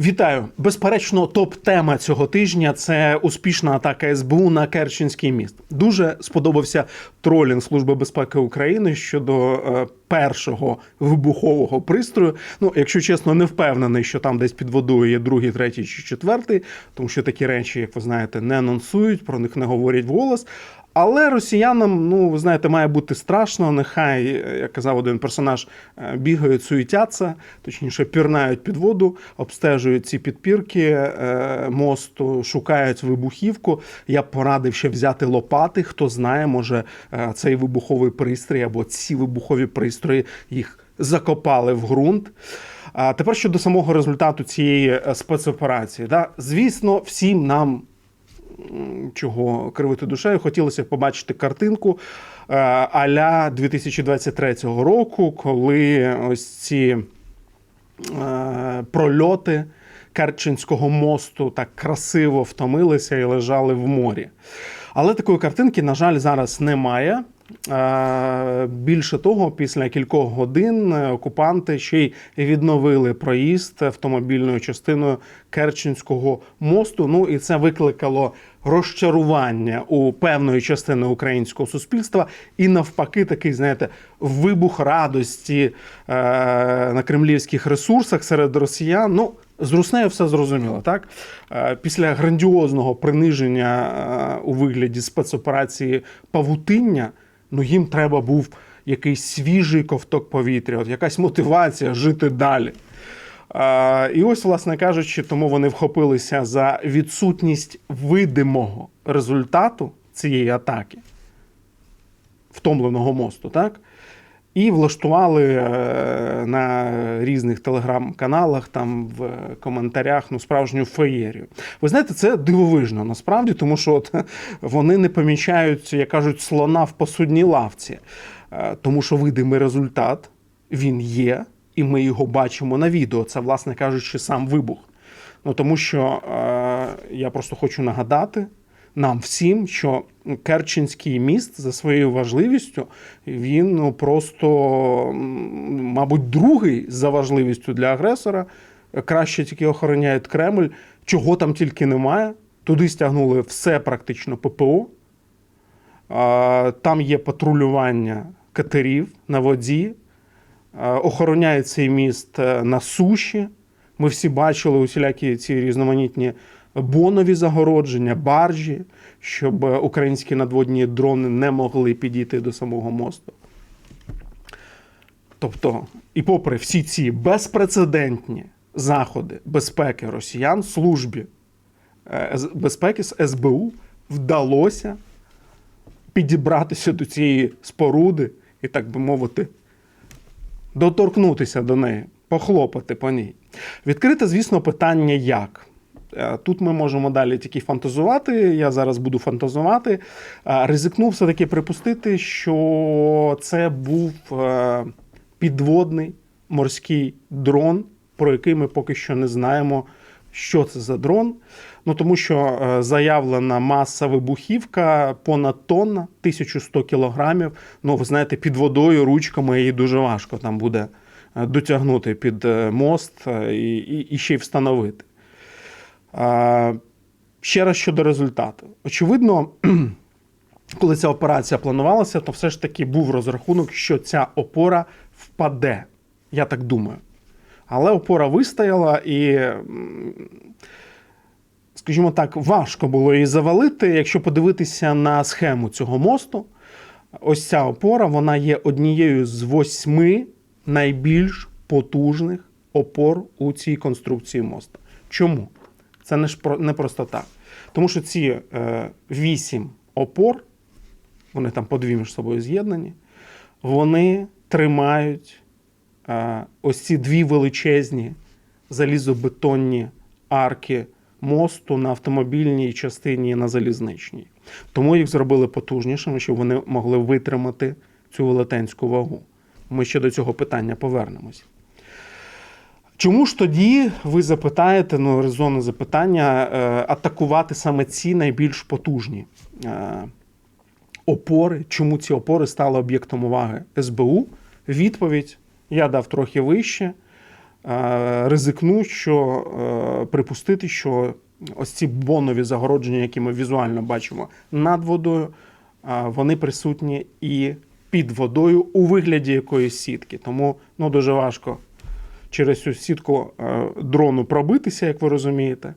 Вітаю! Безперечно, топ-тема цього тижня це успішна атака СБУ на Керченський міст. Дуже сподобався тролінг Служби безпеки України щодо е, першого вибухового пристрою. Ну, якщо чесно, не впевнений, що там десь під водою є другий, третій чи четвертий, тому що такі речі, як ви знаєте, не анонсують, про них не говорять вголос. Але росіянам, ну ви знаєте, має бути страшно. Нехай, е, як казав один персонаж, е, бігають, суетяться, точніше, пірнають під воду, обстежують ці підпірки е, мосту, шукають вибухівку. Я порадив ще взяти лопати. Хто знає, може цей вибуховий пристрій або ці вибухові пристрої їх закопали в ґрунт. А тепер щодо самого результату цієї спецоперації, да, звісно, всім нам чого кривити душею, хотілося б побачити картинку аля а-ля 2023 року, коли ось ці е, прольоти Керченського мосту так красиво втомилися і лежали в морі. Але такої картинки, на жаль, зараз немає. Е, Більше того, після кількох годин е, окупанти ще й відновили проїзд автомобільною частиною Керченського мосту. Ну і це викликало розчарування у певної частини українського суспільства, і навпаки, такий, знаєте, вибух радості е, на кремлівських ресурсах серед росіян. Ну, з Руснею все зрозуміло, так? Після грандіозного приниження у вигляді спецоперації Павутиння, ну їм треба був якийсь свіжий ковток повітря, от якась мотивація жити далі. І ось, власне кажучи, тому вони вхопилися за відсутність видимого результату цієї атаки, втомленого мосту, так? І влаштували е, на різних телеграм-каналах, там в коментарях ну, справжню феєрію. Ви знаєте, це дивовижно насправді, тому що от, вони не помічають, як кажуть, слона в посудній лавці, Е, тому що видимий результат він є, і ми його бачимо на відео. Це, власне кажучи, сам вибух. Ну тому що е, я просто хочу нагадати нам всім, що Керченський міст за своєю важливістю він ну, просто, мабуть, другий за важливістю для агресора. Краще тільки охороняє Кремль, чого там тільки немає. Туди стягнули все практично ППО. Там є патрулювання катерів на воді, охороняє цей міст е, на суші. Ми всі бачили усілякі ці різноманітні бонові загородження, баржі, щоб е, українські надводні дрони не могли підійти до самого мосту. Тобто, і попри всі ці безпрецедентні заходи безпеки росіян, службі е, безпеки з СБУ вдалося підібратися до цієї споруди і, так би мовити, доторкнутися до неї, похлопати по ній. Відкрите, звісно, питання як. Е, Тут ми можемо далі тільки фантазувати. Я зараз буду фантазувати. Е, Ризикну все-таки припустити, що це був е, підводний морський дрон, про який ми поки що не знаємо, що це за дрон. Ну тому що заявлена маса вибухівка понад тонна, 1100 кілограмів. Ну, ви знаєте, під водою ручками її дуже важко там буде дотягнути під мост і, і, і ще й встановити. А, Ще раз щодо результату. Очевидно, коли ця операція планувалася, то все ж таки був розрахунок, що ця опора впаде. Я так думаю. Але опора вистояла і, скажімо так, важко було її завалити. Якщо подивитися на схему цього мосту, ось ця опора вона є однією з восьми найбільш потужних опор у цій конструкції моста. Чому? Це не, ж не просто так. Тому що ці е, вісім опор, вони там по дві між собою з'єднані, вони тримають е, ось ці дві величезні залізобетонні арки мосту на автомобільній частині і на залізничній. Тому їх зробили потужнішими, щоб вони могли витримати цю велетенську вагу. Ми ще до цього питання повернемось. Чому ж тоді ви запитаєте, ну резонне запитання, е, атакувати саме ці найбільш потужні е, опори? Чому ці опори стали об'єктом уваги СБУ? Відповідь я дав трохи вище. е, ризикну, що припустити, що ось ці бонові загородження, які ми візуально бачимо над водою, вони присутні і під водою у вигляді якоїсь сітки. Тому ну, дуже важко через цю сітку е, дрону пробитися, як ви розумієте.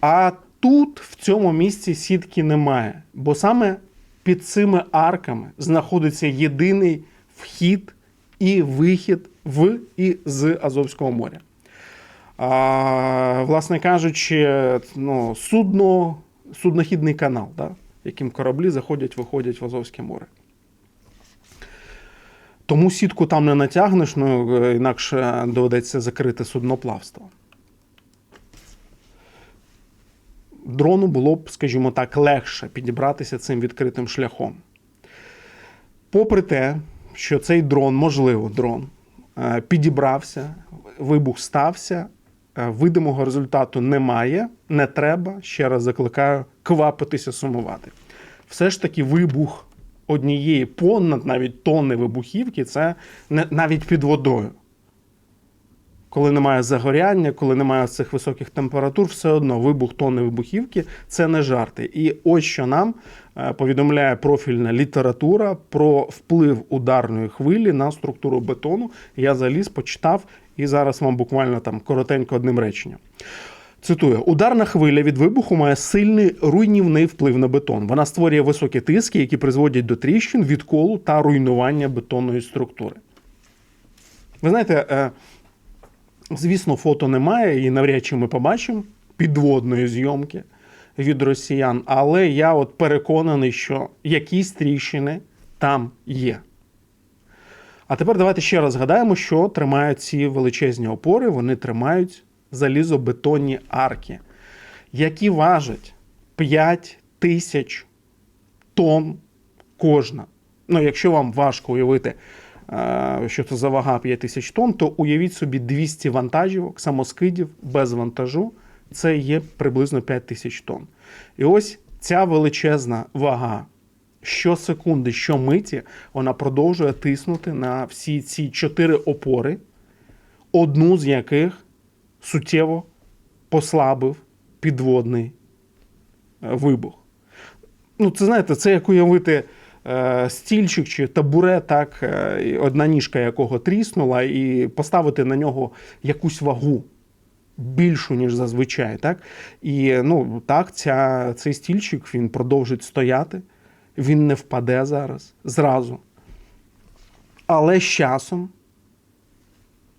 А тут, в цьому місці, сітки немає, бо саме під цими арками знаходиться єдиний вхід і вихід в і з Азовського моря. А, власне кажучи, ну, судно, суднохідний канал, да, яким кораблі заходять, виходять в Азовське море. Тому сітку там не натягнеш, ну е, інакше доведеться закрити судноплавство. Дрону було б, скажімо так, легше підібратися цим відкритим шляхом. Попри те, що цей дрон, можливо, дрон, е, підібрався, вибух стався, е, видимого результату немає, не треба. Ще раз закликаю квапитися, сумувати. Все ж таки, вибух однієї понад навіть тонни вибухівки це не, навіть під водою. Коли немає загоряння, коли немає цих високих температур, все одно вибух тонни вибухівки це не жарти. І ось що нам е, повідомляє профільна література про вплив ударної хвилі на структуру бетону. Я заліз, почитав і зараз вам буквально там коротенько одним реченням. Цитую: ударна хвиля від вибуху має сильний руйнівний вплив на бетон. Вона створює високі тиски, які призводять до тріщин, відколу та руйнування бетонної структури. Ви знаєте, е, звісно, фото немає, і навряд чи ми побачимо підводної зйомки від росіян, але я от переконаний, що якісь тріщини там є. А тепер давайте ще раз згадаємо, що тримають ці величезні опори. Вони тримають залізобетонні арки, які важать 5 тисяч тонн кожна. Ну, якщо вам важко уявити, е, що це за вага 5 тисяч тонн, то уявіть собі 200 вантажівок, самоскидів без вантажу. Це є приблизно 5 тисяч тонн. І ось ця величезна вага щосекунди, щомиті, вона продовжує тиснути на всі ці чотири опори, одну з яких суттєво послабив підводний е, вибух. Ну, це знаєте, це як уявити е, стільчик чи табурет, так, е, одна ніжка якого тріснула, і поставити на нього якусь вагу. Більшу, ніж зазвичай, так? І ну, так, ця, цей стільчик він продовжить стояти, він не впаде зараз зразу. Але з часом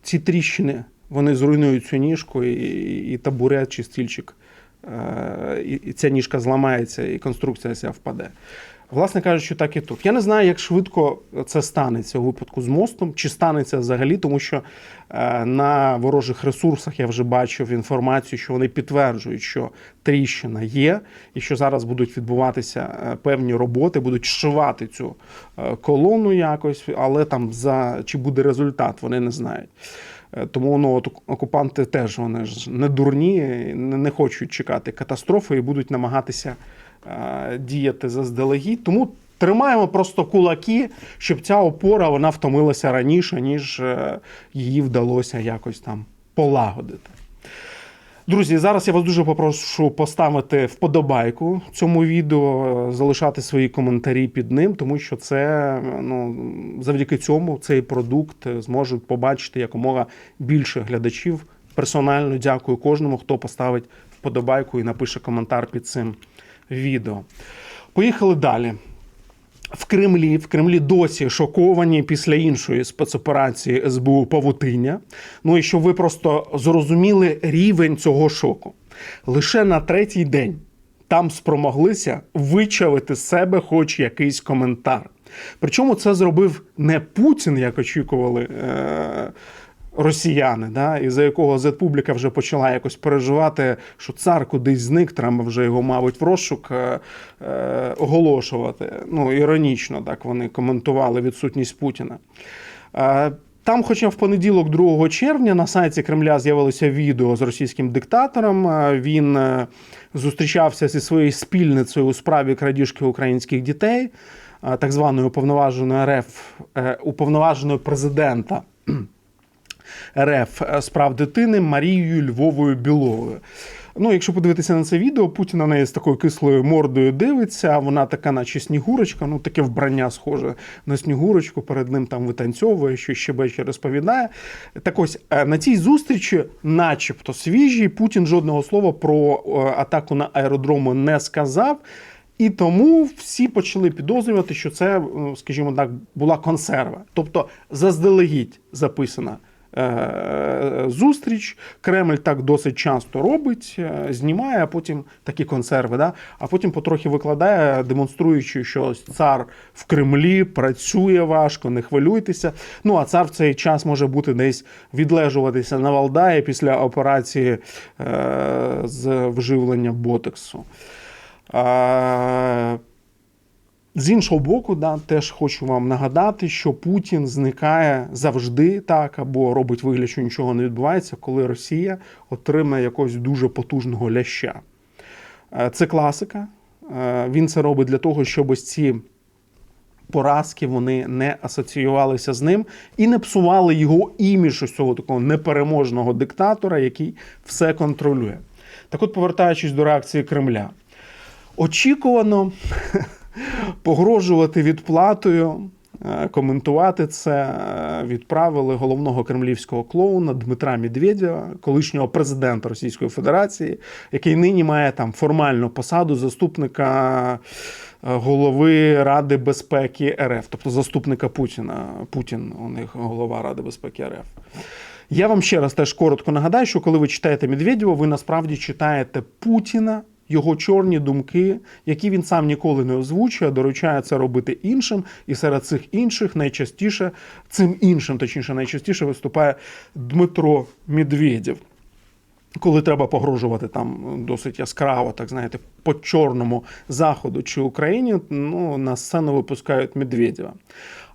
ці тріщини вони зруйнують цю ніжку, і, і табурет чи стільчик, е, і, і ця ніжка зламається, і конструкція ця впаде. Власне кажучи, так і тут. Я не знаю, як швидко це станеться у випадку з мостом, чи станеться взагалі, тому що е, на ворожих ресурсах я вже бачив інформацію, що вони підтверджують, що тріщина є, і що зараз будуть відбуватися е, певні роботи, будуть зшивати цю колону якось, але там за чи буде результат, вони не знають. Е, Тому ну, от окупанти теж вони ж не дурні, не, хочуть чекати катастрофи і будуть намагатися е, діяти заздалегідь. Тому тримаємо просто кулаки, щоб ця опора вона втомилася раніше, ніж е, її вдалося якось там полагодити. Друзі, зараз я вас дуже попрошу поставити вподобайку цьому відео, залишати свої коментарі під ним, тому що це ну завдяки цьому цей продукт зможуть побачити якомога більше глядачів. Персонально дякую кожному, хто поставить вподобайку і напише коментар під цим відео. Поїхали далі. В Кремлі в Кремлі досі шоковані після іншої спецоперації СБУ Павутиня. Ну і щоб ви просто зрозуміли рівень цього шоку. Лише на третій день там спромоглися вичавити з себе хоч якийсь коментар. Причому це зробив не Путін, як очікували. Е- Росіяни, да, і за якого Зетпубліка вже почала якось переживати, що цар кудись зник, треба вже його, мабуть, в розшук е, е, оголошувати. Ну, іронічно так вони коментували відсутність Путіна. Е, там, хоча в понеділок, 2 червня, на сайті Кремля з'явилося відео з російським диктатором. Е, Він е, зустрічався зі своєю спільницею у справі крадіжки українських дітей, так званою уповноваженою РФ, уповноваженою президента. РФ з прав дитини Марією Львовою Біловою. Ну, якщо подивитися на це відео, Путін на неї з такою кислою мордою дивиться. Вона така, наче снігурочка, ну таке вбрання схоже на снігурочку. Перед ним там витанцьовує, що ще бечі розповідає. Так ось е, на цій зустрічі, начебто свіжій, Путін жодного слова про е, атаку на аеродроми не сказав. І тому всі почали підозрювати, що це, е, скажімо так, була консерва, тобто заздалегідь записана е, зустріч. Кремль так досить часто робить, е, знімає, а потім такі консерви. Да? А потім потрохи викладає, демонструючи, що цар в Кремлі працює важко, не хвилюйтеся. Ну а цар в цей час може бути десь відлежуватися на Валдаї після операції е, з вживлення ботексу. З іншого боку, да, теж хочу вам нагадати, що Путін зникає завжди так, або робить вигляд, що нічого не відбувається, коли Росія отримає якогось дуже потужного ляща. Е, Це класика. Е, Він це робить для того, щоб ось ці поразки вони не асоціювалися з ним і не псували його імідж ось цього такого непереможного диктатора, який все контролює. Так от, повертаючись до реакції Кремля, очікувано погрожувати відплатою, е, коментувати це е, відправили головного кремлівського клоуна Дмитра Медведєва, колишнього президента Російської Федерації, який нині має там формальну посаду заступника. е, Голови Ради безпеки РФ, тобто заступника Путіна. Путін у них голова Ради безпеки РФ. Я вам ще раз теж коротко нагадаю, що коли ви читаєте Медведєва, ви насправді читаєте Путіна, його чорні думки, які він сам ніколи не озвучує, доручає це робити іншим, і серед цих інших найчастіше цим іншим, точніше, найчастіше виступає Дмитро Медведєв. Коли треба погрожувати там досить яскраво, так знаєте, по чорному заходу чи Україні, ну на сцену випускають Медведєва.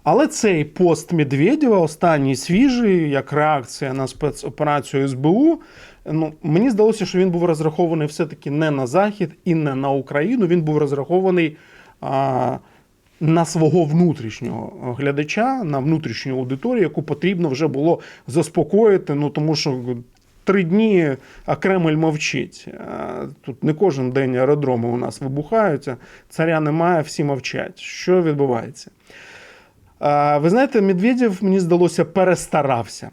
Але цей пост Медведєва, останній свіжий, як реакція на спецоперацію СБУ, ну мені здалося, що він був розрахований все-таки не на Захід і не на Україну. Він був розрахований а, на свого внутрішнього глядача, на внутрішню аудиторію, яку потрібно вже було заспокоїти. Ну тому що три дні, а Кремль мовчить. А, Тут не кожен день аеродроми у нас вибухаються, царя немає, всі мовчать. Що відбувається? А, Ви знаєте, Медведєв, мені здалося, перестарався.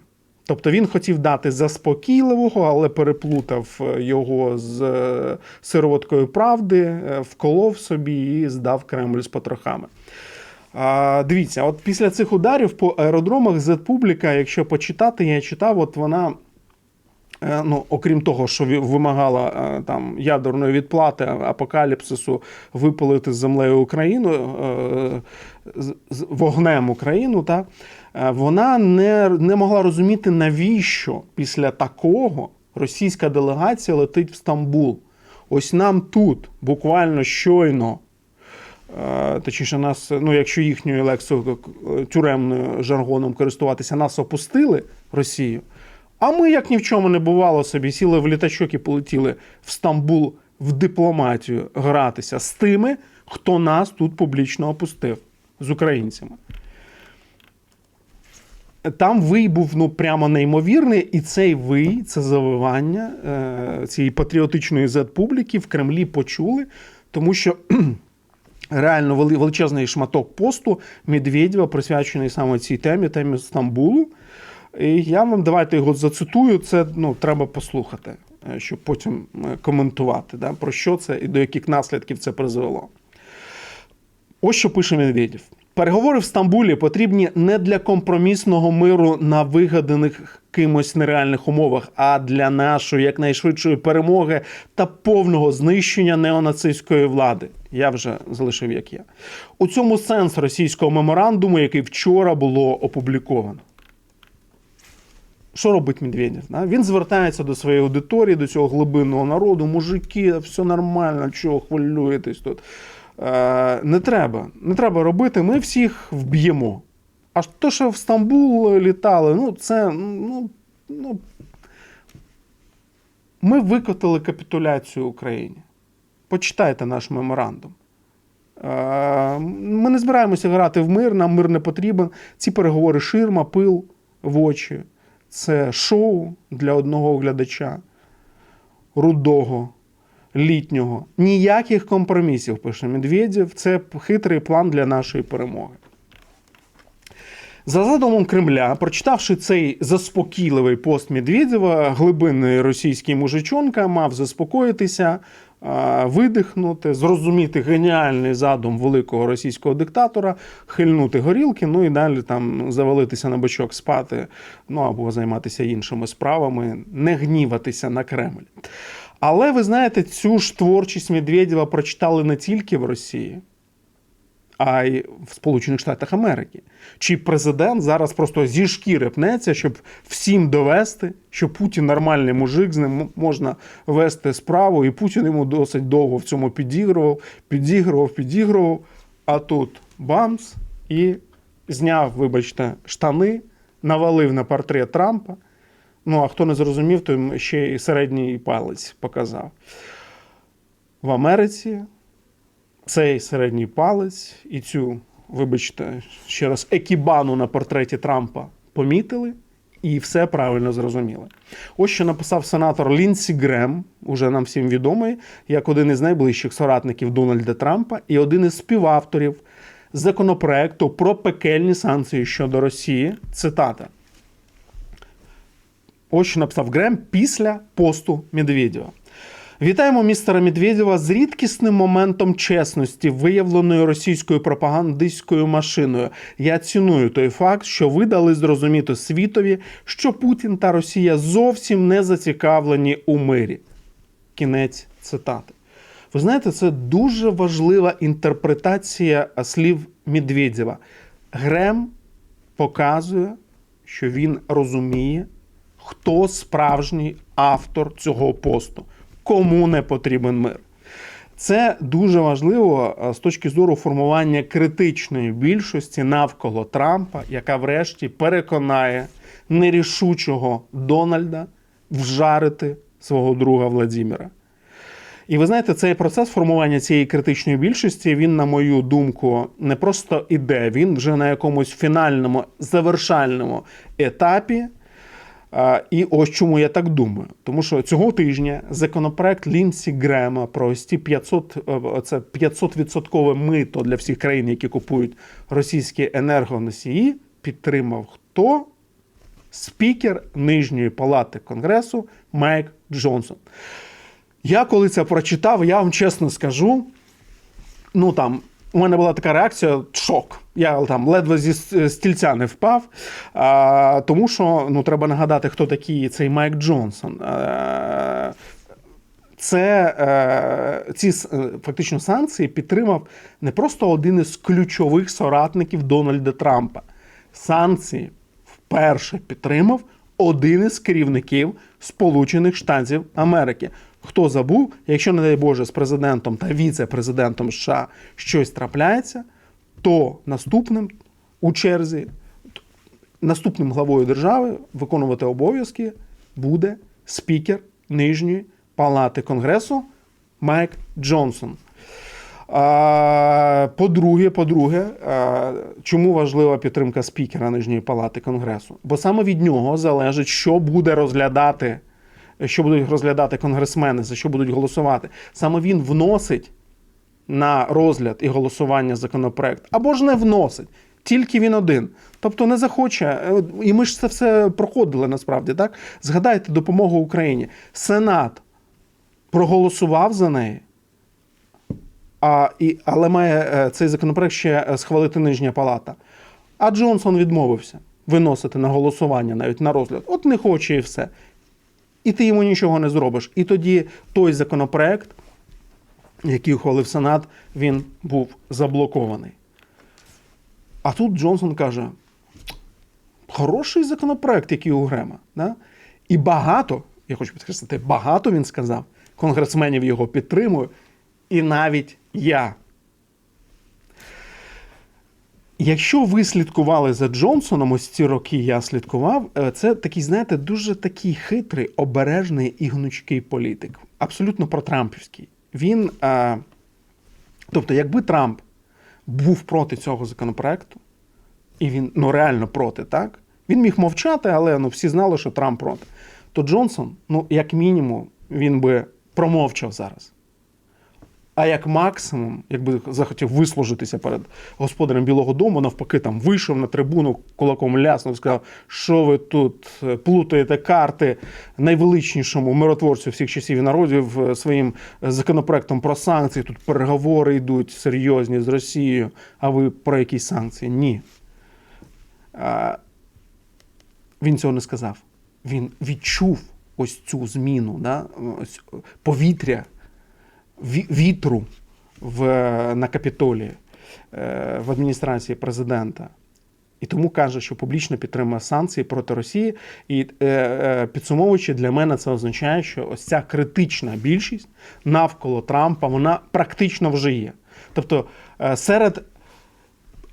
Тобто він хотів дати заспокійливого, але переплутав його з е, сироваткою правди, е, вколов собі і здав Кремль з потрохами. А, Дивіться, от після цих ударів по аеродромах Зетпубліка, якщо почитати, я читав, от вона. е, Ну, окрім того, що вимагала е, там ядерної відплати, апокаліпсису, випалити з землею Україну е, вогнем Україну, так, е, вона не, не могла розуміти, навіщо після такого російська делегація летить в Стамбул. Ось нам тут буквально щойно Е, Точніше, нас, ну якщо їхньою лексою е, тюремною жаргоном користуватися, нас опустили Росію. А ми, як ні в чому не бувало собі, сіли в літачок і полетіли в Стамбул в дипломатію гратися з тими, хто нас тут публічно опустив з українцями. Там вий був ну прямо неймовірний, і цей вий, це завивання е, цієї патріотичної зет-публіки в Кремлі почули, тому що реально величезний шматок посту Медведєва присвячений саме цій темі, темі Стамбулу. І я вам давайте його зацитую. Це ну, треба послухати, е, щоб потім е, коментувати, да, про що це і до яких наслідків це призвело. Ось що пише Медведєв. Переговори в Стамбулі потрібні не для компромісного миру на вигаданих кимось нереальних умовах, а для нашої якнайшвидшої перемоги та повного знищення неонацистської влади. Я вже залишив як є. У цьому сенс російського меморандуму, який вчора було опубліковано. Що робить Медведєв? Він звертається до своєї аудиторії, до цього глибинного народу. Мужики, все нормально, чого хвилюєтесь тут. Е, не треба. Не треба робити. Ми всіх вб'ємо. А то, що в Стамбул літали, ну це. Ну, ну, ми викотили капітуляцію Україні. Почитайте наш меморандум. Е, Ми не збираємося грати в мир, нам мир не потрібен. Ці переговори ширма, пил в очі. це шоу для одного глядача, рудого, літнього. Ніяких компромісів, пише Медведєв. Це хитрий план для нашої перемоги. За задумом Кремля, прочитавши цей заспокійливий пост Медведєва, глибинний російський мужичонка мав заспокоїтися, видихнути, зрозуміти геніальний задум великого російського диктатора, хильнути горілки, ну і далі там завалитися на бочок спати, ну або займатися іншими справами, не гніватися на Кремль. Але ви знаєте, цю ж творчість Медведєва прочитали не тільки в Росії а й в Сполучених Штатах Америки. Чи президент зараз просто зі шкіри пнеться, щоб всім довести, що Путін нормальний мужик, з ним можна вести справу, і Путін йому досить довго в цьому підігрував, підігрував, підігрував. А тут бамс і зняв, вибачте, штани, навалив на портрет Трампа. Ну, а хто не зрозумів, то ще й середній палець показав. В Америці цей середній палець і цю, вибачте, ще раз, екібану на портреті Трампа помітили і все правильно зрозуміли. Ось що написав сенатор Лінсі Грем, уже нам всім відомий, як один із найближчих соратників Дональда Трампа і один із співавторів законопроекту про пекельні санкції щодо Росії. Цитата. Ось написав Грем після посту Медведєва. Вітаємо містера Медведєва з рідкісним моментом чесності, виявленою російською пропагандистською машиною. Я ціную той факт, що ви дали зрозуміти світові, що Путін та Росія зовсім не зацікавлені у мирі. Кінець цитати. Ви знаєте, це дуже важлива інтерпретація слів Медведєва. Грем показує, що він розуміє, хто справжній автор цього посту кому не потрібен мир. Це дуже важливо з точки зору формування критичної більшості навколо Трампа, яка врешті переконає нерішучого Дональда вжарити свого друга Владіміра. І ви знаєте, цей процес формування цієї критичної більшості, він, на мою думку, не просто іде, він вже на якомусь фінальному завершальному етапі. І ось чому я так думаю. Тому що цього тижня законопроект Лінсі Грема про ось ці 500, е, це 500% мито для всіх країн, які купують російські енергоносії, підтримав хто? Спікер Нижньої палати Конгресу Майк Джонсон. Я коли це прочитав, я вам чесно скажу, ну там у мене була така реакція шок. Я там ледве зі стільця не впав. А, Тому що ну, треба нагадати, хто такий цей Майк Джонсон. А, це е, ці е, фактично санкції підтримав не просто один із ключових соратників Дональда Трампа. Санкції вперше підтримав один із керівників Сполучених Штатів Америки. Хто забув, якщо, не дай Боже, з президентом та віце-президентом США щось трапляється, то наступним у черзі, наступним главою держави виконувати обов'язки буде спікер Нижньої палати Конгресу Майк Джонсон. По-друге, по-друге, чому важлива підтримка спікера Нижньої палати Конгресу? Бо саме від нього залежить, що буде розглядати що будуть розглядати конгресмени, за що будуть голосувати. Саме він вносить на розгляд і голосування законопроект, або ж не вносить. Тільки він один. Тобто не захоче, е, і ми ж це все проходили насправді, так? Згадайте допомогу Україні. Сенат проголосував за неї, а, і, але має е, цей законопроект ще е, схвалити нижня палата. А Джонсон відмовився виносити на голосування навіть на розгляд. От не хоче і все і ти йому нічого не зробиш. І тоді той законопроект, який ухвалив Сенат, він був заблокований. А тут Джонсон каже: хороший законопроект, який у Грема. Да? І багато, я хочу підкреслити, багато він сказав, конгресменів його підтримує, і навіть я. Якщо ви слідкували за Джонсоном, ось ці роки я слідкував, е, це такий, знаєте, дуже такий хитрий, обережний і гнучкий політик. Абсолютно протрампівський. Він, е, тобто, якби Трамп був проти цього законопроекту, і він ну реально проти, так? Він міг мовчати, але ну, всі знали, що Трамп проти. То Джонсон, ну, як мінімум, він би промовчав зараз. А як максимум, якби захотів вислужитися перед господарем Білого Дому, навпаки, там вийшов на трибуну, кулаком ляснув, сказав, що ви тут е, плутаєте карти найвеличнішому миротворцю всіх часів і народів е, своїм законопроектом про санкції. Тут переговори йдуть серйозні з Росією. А ви про якісь санкції? Ні. Він цього не сказав. Він відчув ось цю зміну, да? ось повітря ві- вітру в, на Капітолії е, в адміністрації президента. І тому каже, що публічно підтримує санкції проти Росії. І е, е, підсумовуючи, для мене це означає, що ось ця критична більшість навколо Трампа вона практично вже є. Тобто серед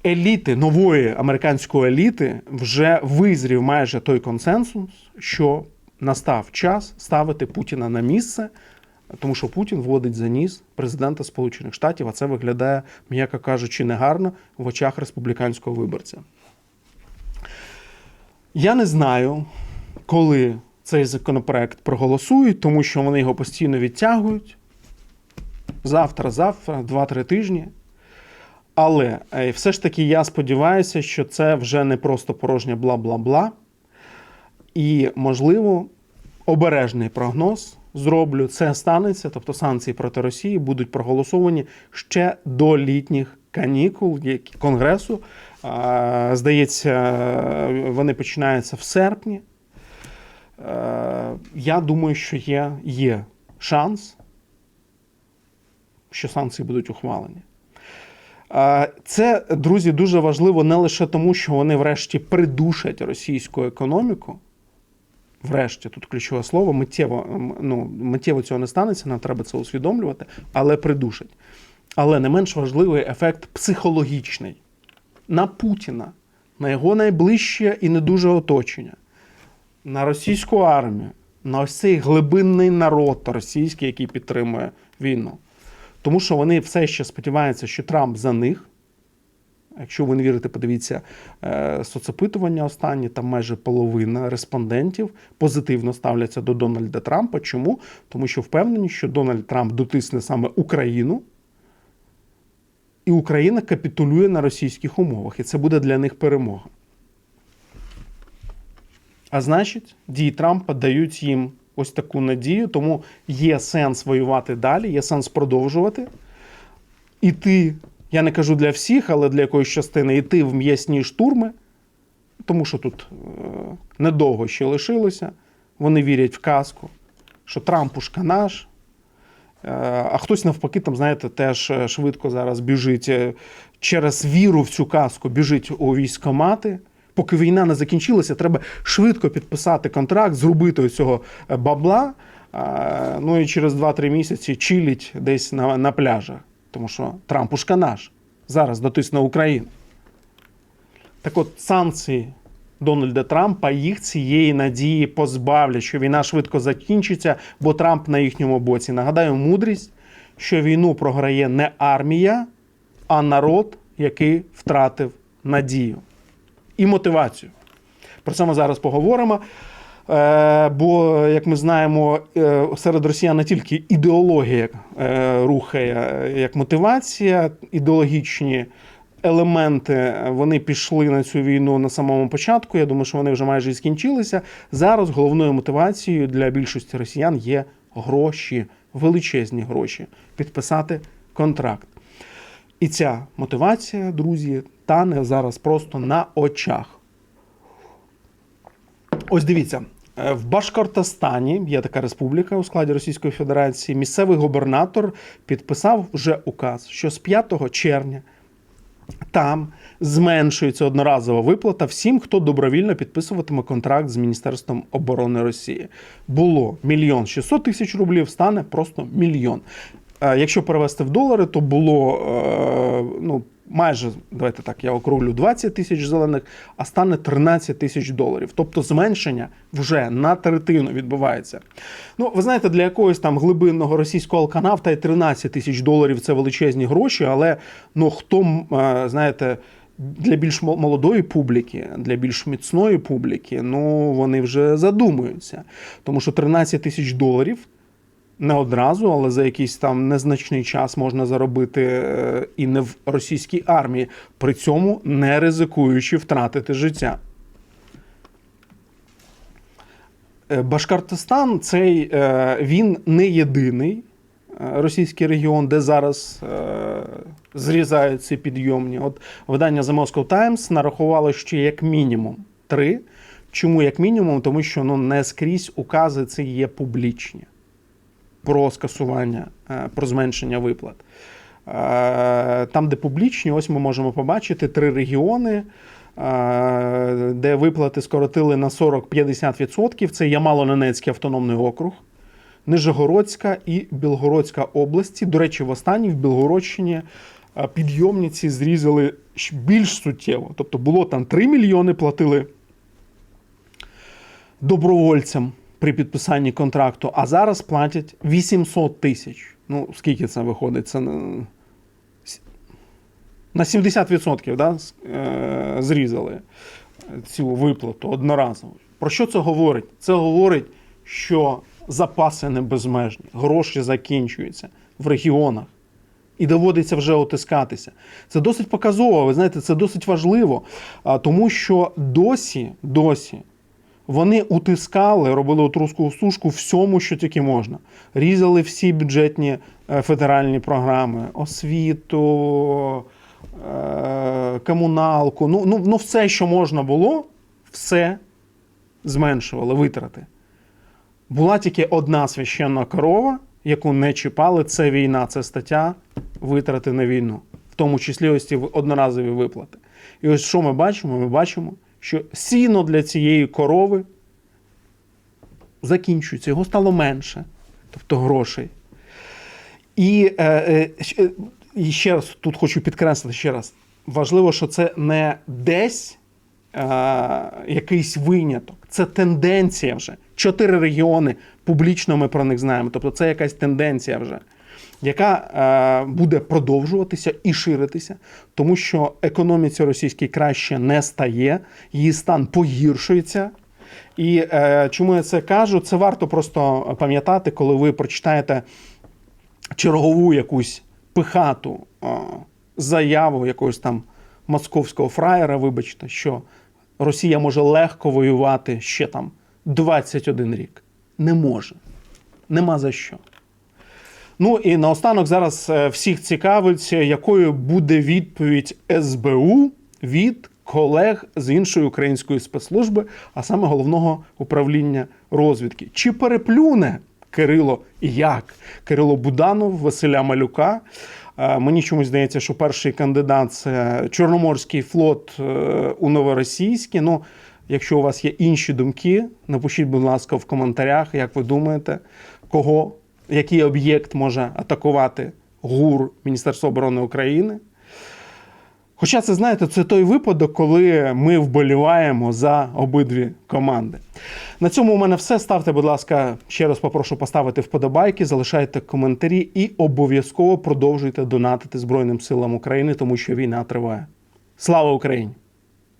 еліти, нової американської еліти вже визрів майже той консенсус, що настав час ставити Путіна на місце, тому що Путін вводить за ніс президента Сполучених Штатів, а це виглядає, м'яко кажучи, негарно в очах республіканського виборця. Я не знаю, коли цей законопроект проголосують, тому що вони його постійно відтягують. Завтра, завтра, два-три тижні. Але е, все ж таки я сподіваюся, що це вже не просто порожнє бла-бла-бла. І, можливо, обережний прогноз зроблю. Це станеться, тобто санкції проти Росії будуть проголосовані ще до літніх канікул Конгресу. Здається, вони починаються в серпні. Я думаю, що є, є шанс, що санкції будуть ухвалені. Це, друзі, дуже важливо не лише тому, що вони врешті придушать російську економіку. Врешті, тут ключове слово, миттєво, ну, миттєво цього не станеться, нам треба це усвідомлювати, але придушать. Але не менш важливий ефект психологічний на Путіна, на його найближче і не дуже оточення, на російську армію, на ось цей глибинний народ російський, який підтримує війну. Тому що вони все ще сподіваються, що Трамп за них. Якщо ви не вірите, подивіться е, соцопитування останні, там майже половина респондентів позитивно ставляться до Дональда Трампа. Чому? Тому що впевнені, що Дональд Трамп дотисне саме Україну, і Україна капітулює на російських умовах. І це буде для них перемога. А значить, дії Трампа дають їм ось таку надію, тому є сенс воювати далі, є сенс продовжувати. Іти, я не кажу для всіх, але для якоїсь частини, іти в м'ясні штурми, тому що тут е, недовго ще лишилося. Вони вірять в казку, що Трампушка наш. Е, А хтось навпаки, там, знаєте, теж е, швидко зараз біжить через віру в цю казку, біжить у військомати. Поки війна не закінчилася, треба швидко підписати контракт, зробити цього бабла. Ну і через 2-3 місяці чилить десь на, на пляжах. Тому що Трампушка наш зараз дотисне Україну. Так от санкції Дональда Трампа їх цієї надії позбавлять, що війна швидко закінчиться, бо Трамп на їхньому боці. Нагадаю, мудрість, що війну програє не армія, а народ, який втратив надію і мотивацію. Про це ми зараз поговоримо. Е, Бо, як ми знаємо, е, серед росіян не тільки ідеологія е, рухає як мотивація, ідеологічні елементи вони пішли на цю війну на самому початку. Я думаю, що вони вже майже і скінчилися. Зараз головною мотивацією для більшості росіян є гроші, величезні гроші, підписати контракт. І ця мотивація, друзі, тане зараз просто на очах. Ось дивіться, е, в Башкортостані є така республіка у складі Російської Федерації. Місцевий губернатор підписав вже указ, що з 5 червня там зменшується одноразова виплата всім, хто добровільно підписуватиме контракт з Міністерством оборони Росії. Було мільйон 600 тисяч рублів, стане просто мільйон. Е, Якщо перевести в долари, то було е, ну, майже, давайте так, я округлю 20 тисяч зелених, а стане 13 тисяч доларів. Тобто зменшення вже на третину відбувається. Ну, ви знаєте, для якогось там глибинного російського алканавта і 13 тисяч доларів це величезні гроші, але ну хто, е, знаєте, для більш молодої публіки, для більш міцної публіки, ну вони вже задумуються. Тому що 13 тисяч доларів не одразу, але за якийсь там незначний час можна заробити е, і не в російській армії, при цьому не ризикуючи втратити життя. Е, Башкортостан цей е, він не єдиний російський регіон, де зараз зрізають ці підйомні. От видання The Moscow Times нарахувало ще як мінімум три. Чому як мінімум? Тому що ну, не скрізь укази це є публічні про скасування, е, про зменшення виплат. Е, Там, де публічні, ось ми можемо побачити три регіони, е, де виплати скоротили на 40-50%. Це Ямало-Ненецький автономний округ, Нижегородська і Білгородська області. До речі, в останній в Білгородщині підйомниці зрізали більш суттєво. Тобто було там 3 мільйони платили добровольцям при підписанні контракту, а зараз платять 800 тисяч. Ну, скільки це виходить? Це на- на 70% да, е, зрізали цю виплату одноразово. Про що це говорить? Це говорить, що запаси не безмежні, гроші закінчуються в регіонах. І доводиться вже отискатися. Це досить показово, ви знаєте, це досить важливо, тому що досі, досі вони утискали, робили отруску сушку всьому, що тільки можна. Різали всі бюджетні е, федеральні програми, освіту, е, комуналку. Ну, ну, ну, все, що можна було, все зменшували витрати. Була тільки одна священна корова, яку не чіпали. Це війна, це стаття витрати на війну, в тому числі ось ці одноразові виплати. І ось що ми бачимо? Ми бачимо, що сіно для цієї корови закінчується, його стало менше, тобто грошей. І, е, е, е, ще раз тут хочу підкреслити ще раз: важливо, що це не десь е, якийсь виняток, це тенденція вже. Чотири регіони публічно ми про них знаємо. Тобто це якась тенденція вже, яка е, буде продовжуватися і ширитися, тому що економіці російській краще не стає, її стан погіршується. І е, чому я це кажу? Це варто просто пам'ятати, коли ви прочитаєте чергову якусь пихату заяву якогось там московського фраєра, вибачте, що Росія може легко воювати ще там 21 рік. Не може. Нема за що. Ну і наостанок зараз е, всіх цікавить, якою буде відповідь СБУ від колег з іншої української спецслужби, а саме головного управління розвідки. Чи переплюне Кирило як? Кирило Буданов, Василя Малюка. Е, Мені чомусь здається, що перший кандидат це Чорноморський флот е, у Новоросійській. Ну, якщо у вас є інші думки, напишіть, будь ласка, в коментарях, як ви думаєте, кого, який об'єкт може атакувати ГУР Міністерства оборони України. Хоча це, знаєте, це той випадок, коли ми вболіваємо за обидві команди. На цьому у мене все. Ставте, будь ласка, ще раз попрошу поставити вподобайки, залишайте коментарі і обов'язково продовжуйте донатити Збройним силам України, тому що війна триває. Слава Україні!